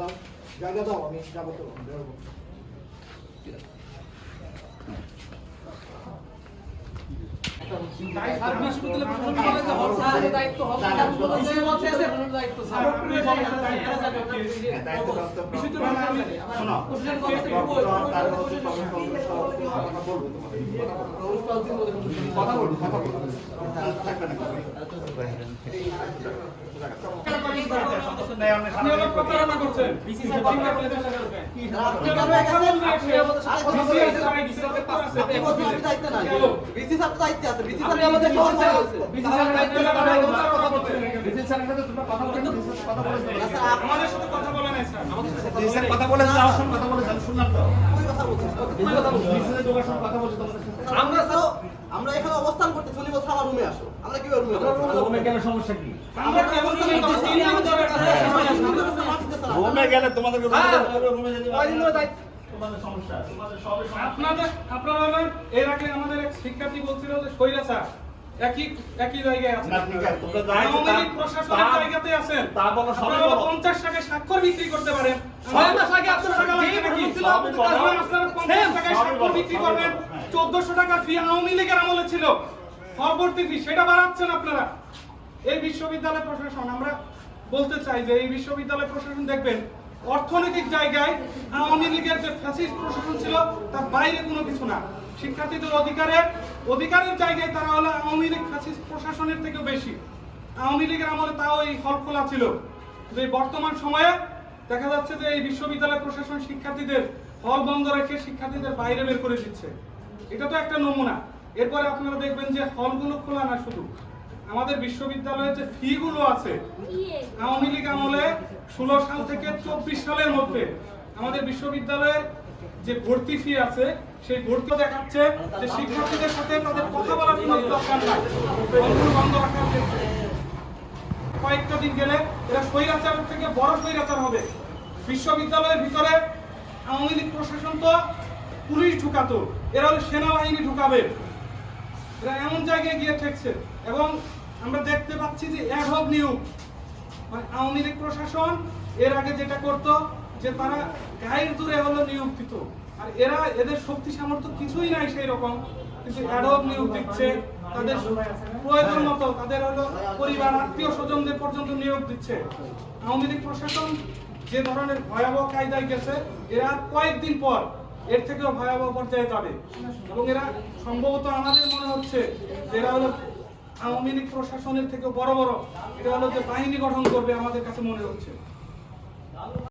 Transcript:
দাও জায়গা দাও আমি যাব তো বেরোবো। কথা বলে। কথা বলে যাওয়ার সময় কথা বলে যান শুনলাম তো কথা বলছি তোমাদের সাথে আমরা তো আমরা এখানে অবস্থান করতে চলি বলছে আমার রুমে আসো আমরা কি রুমে রুমে গেলে সমস্যা কি আমরা কেবল তিন দিন ধরে রুমে গেলে তোমাদেরকে রুমে যেতে কয়দিন ধরে তোমাদের সমস্যা তোমাদের সবের আপনাদের আপনারা এর আগে আমাদের এক শিক্ষার্থী বলছিল যে একই একই জায়গায় জায়গাতে আছেন তা বলো, সবাই 50 টাকায় স্বাক্ষর বিক্রি করতে পারেন ছয় মাস আগে আপনারা টাকা লাগবে যেই নাকি? ঘটনা ছিল, সবই বলো। ছয় মাস আপনারা 50 টাকায় সবই স্বাক্ষর বলো, বিক্রি করবেন। 1400 টাকা ফি আওয়ামী লীগের আমলে ছিল পরবর্তী ফি সেটা বাড়াচ্ছেন আপনারা এই বিশ্ববিদ্যালয় প্রশাসন আমরা বলতে চাই যে এই বিশ্ববিদ্যালয় প্রশাসন দেখবেন অর্থনৈতিক জায়গায় আওয়ামী লীগের যে ফ্যাসিস্ট প্রশাসন ছিল তার বাইরে কোনো কিছু না শিক্ষার্থীদের অধিকারের অধিকারের জায়গায় তারা হলো আওয়ামী লীগ ফ্যাসিস্ট প্রশাসনের থেকেও বেশি আওয়ামী লীগের আমলে তাও এই হল খোলা ছিল যে বর্তমান সময়ে দেখা যাচ্ছে যে এই বিশ্ববিদ্যালয় প্রশাসন শিক্ষার্থীদের হল বন্ধ রেখে শিক্ষার্থীদের বাইরে বের করে দিচ্ছে। এটা তো একটা নমুনা। এরপরে আপনারা দেখবেন যে হলগুলো খোলা না শুধু। আমাদের বিশ্ববিদ্যালয়ে যে ফি গুলো আছে, আওয়ামী লীগ আমলে ষোলো সাল থেকে চব্বিশ সালের মধ্যে আমাদের বিশ্ববিদ্যালয়ের যে ভর্তি ফি আছে, সেই ভর্তি দেখাচ্ছে যে শিক্ষার্থীদের সাথে তাদের কথা বলার কোনো দরকার নাই। বন্ধ রাখার কয়েকটা দিন গেলে এরা স্বৈরাচারের থেকে বড় স্বৈরাচার হবে। বিশ্ববিদ্যালয়ের ভিতরে আওয়ামী লীগ প্রশাসন তো পুলিশ ঢুকাতো, এরা হলো সেনাবাহিনী ঢুকাবে। এরা এমন জায়গায় গিয়ে ঠেকছে। এবং আমরা দেখতে পাচ্ছি যে অ্যাডহক নিয়োগ। মানে আওয়ামী লীগ প্রশাসন এর আগে যেটা করত, যে তারা গায়ের দূরে হলো নিয়োগ দিত। আর এরা এদের শক্তি সামর্থ্য কিছুই নাই সেই রকম কিন্তু অ্যাডহক নিয়োগ দিচ্ছে। তাদের প্রয়োজন মতো তাদের হলো পরিবার, আত্মীয় স্বজনদের পর্যন্ত নিয়োগ দিচ্ছে। আওয়ামী লীগ প্রশাসন যে ধরনের ভয়াবহ কায়দায় গেছে, এরা কয়েকদিন পর এর থেকেও ভয়াবহ পর্যায়ে যাবে। এবং এরা সম্ভবত আমাদের মনে হচ্ছে এরা হলো আওয়ামী লীগ প্রশাসনের থেকে বড় বড়, এটা হলো যে বাহিনী গঠন করবে আমাদের কাছে মনে হচ্ছে।